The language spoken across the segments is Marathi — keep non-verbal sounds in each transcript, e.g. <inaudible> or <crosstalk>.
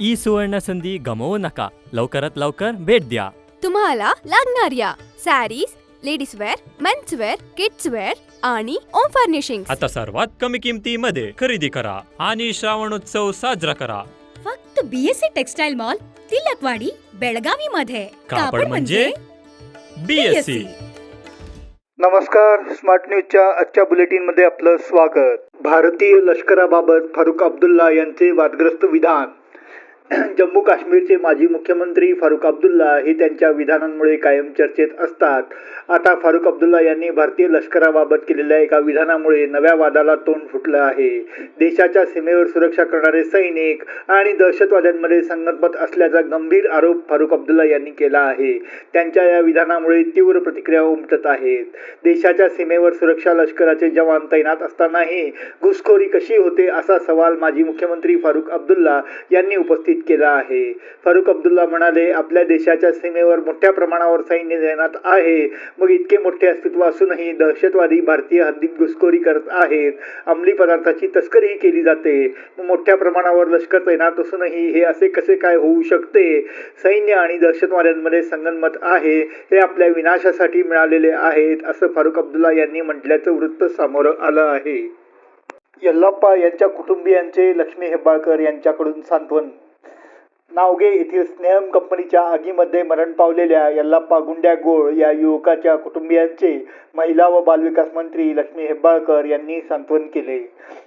ई सुवर्ण संधी गमवू नका. लवकरात लवकर भेट द्या. तुम्हाला लागणाऱ्या sarees ladies wear men's wear kids wear आणि ओम फर्निशिंग आता सर्वात कमी किमतीमध्ये खरेदी करा आणि श्रावणोत्सव साजरा करा. फक्त BSC textile mall Tilakwadi Belagavi मध्ये कापड म्हणजे बीएससी नमस्कार स्मार्ट न्यूजच्या आजच्या बुलेटिनमध्ये आपलं स्वागत. भारतीय लष्कराबाबत फारुख अब्दुल्ला यांचे वादग्रस्त विधान. <clears throat> जम्मू काश्मीरचे माजी मुख्यमंत्री फारुख अब्दुल्ला हे त्यांच्या विधानांमुळे कायम चर्चेत असतात. आता फारुख अब्दुल्ला यांनी भारतीय लष्कराबाबत केलेल्या एका विधानामुळे नव्या वादाला तोंड फुटलं आहे. देशाच्या सीमेवर सुरक्षा करणारे सैनिक आणि दहशतवाद्यांमध्ये संगतपत असल्याचा गंभीर आरोप फारुख अब्दुल्ला यांनी केला आहे. त्यांच्या या विधानामुळे तीव्र प्रतिक्रिया उमटत आहेत. देशाच्या सीमेवर सुरक्षा लष्कराचे जवान तैनात असतानाही घुसखोरी कशी होते असा सवाल माजी मुख्यमंत्री फारुख अब्दुल्ला यांनी उपस्थित केला आहे. फारुख अब्दुल्ला म्हणाले आपल्या देशाच्या सीमेवर मोठ्या प्रमाणावर सैन्य तैनात आहे. मग इतके मोठे अस्तित्व असूनही दहशतवादी भारतीय हद्दीत घुसखोरी करत आहेत. अंमली पदार्थाची तस्करीही केली जाते. मोठ्या प्रमाणावर लष्कर तैनात असूनही हे असे कसे काय होऊ शकते? सैन्य आणि दहशतवाद्यांमध्ये संगनमत आहे. हे आपल्या विनाशासाठी मिळालेले आहेत असं फारुख अब्दुल्ला यांनी म्हटल्याचं वृत्त समोर आलं आहे. यल्लाप्पा यांच्या कुटुंबियांचे लक्ष्मी हेबाळकर यांच्याकडून सांत्वन नावगे येथील स्नेहम कंपनीच्या आगीमध्ये मरण पावलेल्या यल्लाप्पा गुंड्या गोळ या युवकाच्या कुटुंबियांचे महिला व बालविकास मंत्री लक्ष्मी हेब्बाळकर यांनी सांत्वन केले.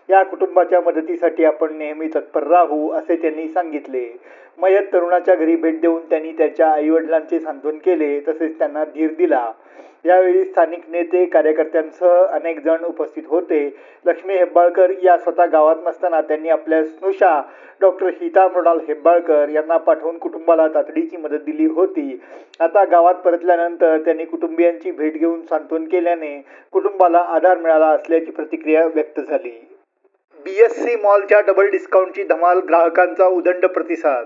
या कुटुंबाच्या मदतीसाठी आपण नेहमी तत्पर राहू असे त्यांनी सांगितले. मयत तरुणाच्या घरी भेट देऊन त्यांनी त्याच्या आईवडिलांचे सांत्वन केले तसेच त्यांना धीर दिला. यावेळी स्थानिक नेते कार्यकर्त्यांसह अनेक जण उपस्थित होते. लक्ष्मी हेब्बाळकर या स्वतः गावात नसताना त्यांनी आपल्या स्नुषा डॉक्टर हिता मृणाल हेब्बाळकर यांना पाठवून कुटुंबाला तातडीची मदत दिली होती. आता गावात परतल्यानंतर त्यांनी कुटुंबियांची भेट घेऊन सांत्वन केल्याने कुटुंबाला आधार मिळाला असल्याची प्रतिक्रिया व्यक्त झाली. बी एस सी मॉलच्या डबल डिस्काउंटची धमाल ग्राहकांचा उदंड प्रतिसाद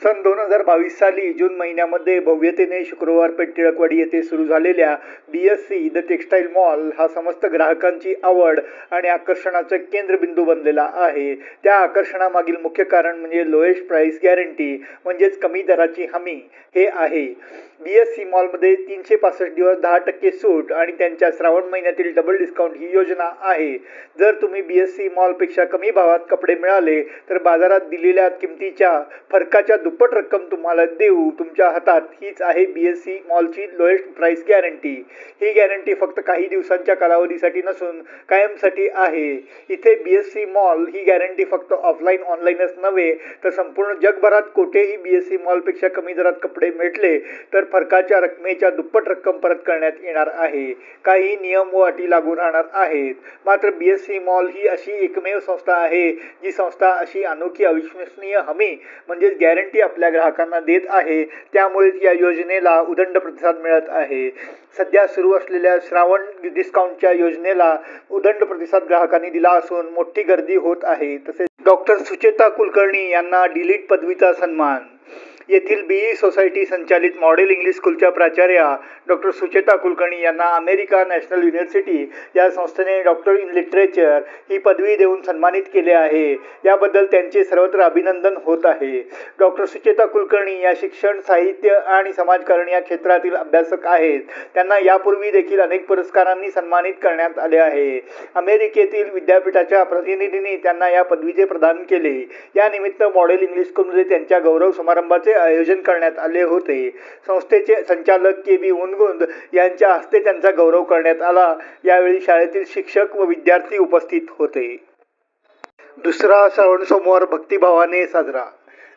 सन दोन हजार बावीस साली जून महिन्यामध्ये भव्यतेने शुक्रवार पेठ टिळकवाडी येथे सुरू झालेल्या B S C the textile mall हा समस्त ग्राहकांची आवड आणि आकर्षणाचा केंद्रबिंदू बनलेला आहे. त्या आकर्षणामागील मुख्य कारण म्हणजे लोएस्ट प्राईस गॅरंटी म्हणजेच कमी दराची हमी हे आहे. बी एस सी मॉलमध्ये तीनशे पासष्ट दिवस दहा टक्के सूट आणि त्यांच्या श्रावण महिन्यातील डबल डिस्काउंट ही योजना आहे. जर तुम्ही बी एस सी मॉलपेक्षा कमी भावात कपडे मिळाले तर बाजारात दिलेल्या किमतीच्या फरकाच्या दुप्पट रक्कम तुम्हाला देऊ तुमच्या हातात हीच आहे बी एस सी मॉलची लोएस्ट प्राइस गॅरंटी ही गॅरंटी फक्त काही दिवसांच्या कालावधीसाठी नसून कायमसाठी आहे. इथे बी एस सी मॉल ही गॅरंटी फक्त ऑफलाईन ऑनलाईनच नव्हे तर संपूर्ण जगभरात कोठेही बी एस सी मॉलपेक्षा कमी दरात कपडे भेटले तर फरकाच्या रकमेच्या दुप्पट रक्कम परत करण्यात येणार आहे. काही नियम व अटी लागू राहणार आहेत. मात्र बी एस सी मॉल ही अशी एकमेव संस्था आहे जी संस्था अशी अनोखी अविश्वसनीय हमी म्हणजेच गॅरंटी आपल्या ग्राहकांना देत आहे. त्यामुळेच या योजनेला उदंड प्रतिसाद मिळत आहे. सध्या सुरू असलेल्या श्रावण डिस्काउंटच्या योजनेला उदंड प्रतिसाद ग्राहकांनी दिला असून मोठी गर्दी होत आहे. तसेच डॉक्टर सुचेता कुलकर्णी यांना डिलीट पदवीचा सन्मान. येथील बीई सोसायटी संचालित मॉडेल इंग्लिश स्कूलच्या प्राचार्या डॉक्टर सुचेता कुलकर्णी यांना अमेरिका नॅशनल युनिव्हर्सिटी या संस्थेने डॉक्टर इन लिटरेचर ही पदवी देऊन सन्मानित केले आहे. याबद्दल त्यांचे सर्वत्र अभिनंदन होत आहे. डॉक्टर सुचेता कुलकर्णी या शिक्षण साहित्य आणि समाजकारण या क्षेत्रातील अभ्यासक आहेत. त्यांना यापूर्वी देखील अनेक पुरस्कारांनी सन्मानित करण्यात आले आहे. अमेरिकेतील विद्यापीठाच्या प्रतिनिधींनी त्यांना या पदवीचे प्रदान केले. या निमित्त मॉडेल इंग्लिश स्कूलमध्ये त्यांच्या गौरव समारंभाचे आयोजन करण्यात आले होते. संस्थेचे संचालक के बी उनगुंद यांच्या हस्ते त्यांचा गौरव करण्यात आला. यावेळी शाळेतील शिक्षक व विद्यार्थी उपस्थित होते. दुसरा श्रावण सोमवार भक्तिभावाने साजरा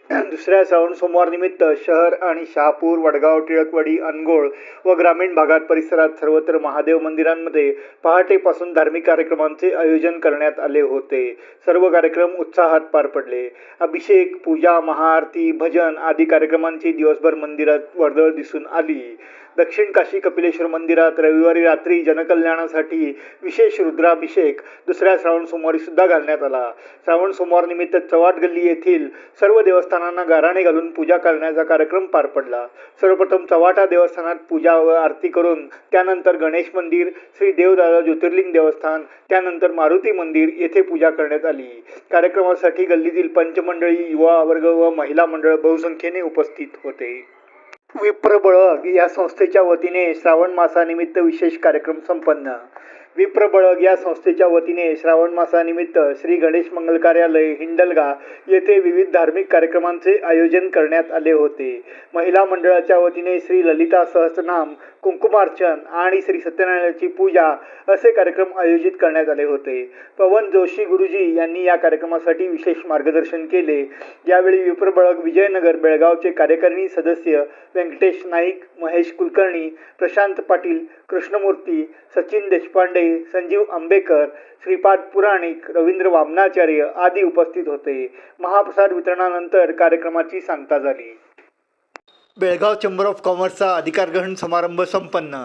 दुसऱ्या श्रावण सोमवार निमित्त शहर आणि शहापूर वडगाव टिळकवाडी अनगोळ व ग्रामीण भागात परिसरात सर्वत्र महादेव मंदिरांमध्ये पहाटेपासून धार्मिक कार्यक्रमांचे आयोजन करण्यात आले होते. सर्व कार्यक्रम उत्साहात पार पडले. अभिषेक पूजा महाआरती भजन आदी कार्यक्रमांची दिवसभर मंदिरात वर्दळ दिसून आली. दक्षिण काशी कपिलेश्वर मंदिरात रविवारी रात्री जनकल्याणासाठी विशेष रुद्राभिषेक दुसऱ्या श्रावण सोमवारी सुद्धा घालण्यात आला. श्रावण सोमवार निमित्त चवाट गल्ली येथील सर्व देवस्थानांना गाराणे घालून पूजा करण्याचा कार्यक्रम पार पडला. सर्वप्रथम चवाटा देवस्थानात पूजा व आरती करून त्यानंतर गणेश मंदिर श्री देवदादा ज्योतिर्लिंग देवस्थान त्यानंतर मारुती मंदिर येथे पूजा करण्यात आली. कार्यक्रमासाठी गल्लीतील पंचमंडळी युवा वर्ग व महिला मंडळ बहुसंख्येने उपस्थित होते. विप्रबळग या संस्थेच्या वतीने श्रावण मासानिमित्त विशेष कार्यक्रम संपन्न. विप्रबळग या संस्थेच्या वतीने श्रावण मासानिमित्त श्री गणेश मंगल कार्यालय हिंडलगा येथे विविध धार्मिक कार्यक्रमांचे आयोजन करण्यात आले होते. महिला मंडळाच्या वतीने श्री ललिता सहस्रनाम कुंकुमार्चन आणि श्री सत्यनारायणाची पूजा असे कार्यक्रम आयोजित करण्यात आले होते. पवन जोशी गुरुजी यांनी या कार्यक्रमासाठी विशेष मार्गदर्शन केले. यावेळी विप्रबळग विजयनगर बेळगावचे कार्यकारिणी सदस्य व्यंकटेश नाईक महेश कुलकर्णी प्रशांत पाटील कृष्णमूर्ती सचिन देशपांडे संजीव आंबेकर श्रीपाद पुराणिक रवींद्र वामनाचार्य आदी उपस्थित होते. महाप्रसाद वितरणानंतर कार्यक्रमाची सांगता झाली. बेळगाव चेंबर ऑफ कॉमर्सचा अधिकार ग्रहण समारंभ संपन्न.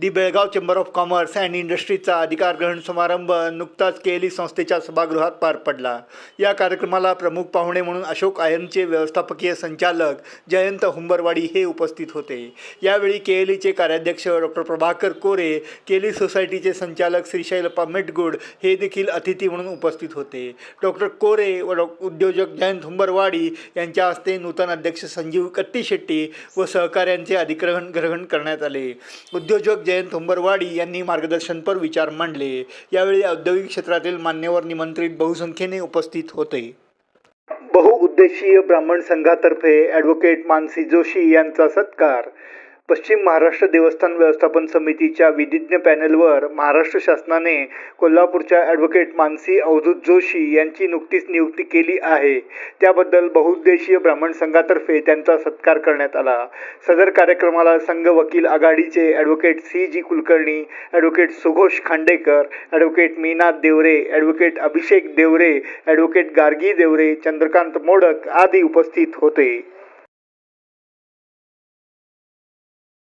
The Belgaum chamber of commerce and इंडस्ट्रीजचा अधिकार ग्रहण समारंभ नुकताच केली संस्थेच्या सभागृहात पार पडला. या कार्यक्रमाला प्रमुख पाहुणे म्हणून अशोक आयनचे व्यवस्थापकीय संचालक जयंत हुंबरवाडी हे उपस्थित होते. यावेळी केएलीचे कार्याध्यक्ष डॉक्टर प्रभाकर कोरे केली सोसायटीचे संचालक श्रीशैल मेटगुड हे देखील अतिथी म्हणून उपस्थित होते. डॉक्टर कोरे व डॉ उद्योजक जयंत हुंबरवाडी यांच्या हस्ते नूतन अध्यक्ष संजीव कट्टीशेट्टी व सहकाऱ्यांचे अधिग्रहण ग्रहण करण्यात आले. उद्योजक जयंत हुंबरवाडी यांनी मार्गदर्शनपर विचार मांडले. यावेळी औद्योगिक क्षेत्रातील मान्यवर निमंत्रित बहुसंख्येने उपस्थित होते. बहुउद्देशीय ब्राह्मण संघातर्फे ॲडव्होकेट मानसी जोशी यांचा सत्कार. पश्चिम महाराष्ट्र देवस्थान व्यवस्थापन समितीच्या विधिज्ञ पॅनलवर महाराष्ट्र शासनाने कोल्हापूरच्या ॲडव्होकेट मानसी अवधूत जोशी यांची नुकतीच नियुक्ती केली आहे. त्याबद्दल बहुउद्देशीय ब्राह्मण संघातर्फे त्यांचा सत्कार करण्यात आला. सदर कार्यक्रमाला संघ वकील आघाडीचे advocate C G Kulkarni advocate सुघोष Khandekar advocate Meenath Deore advocate Abhishek Deore advocate Gargi Deore Chandrakant Modak आदी उपस्थित होते.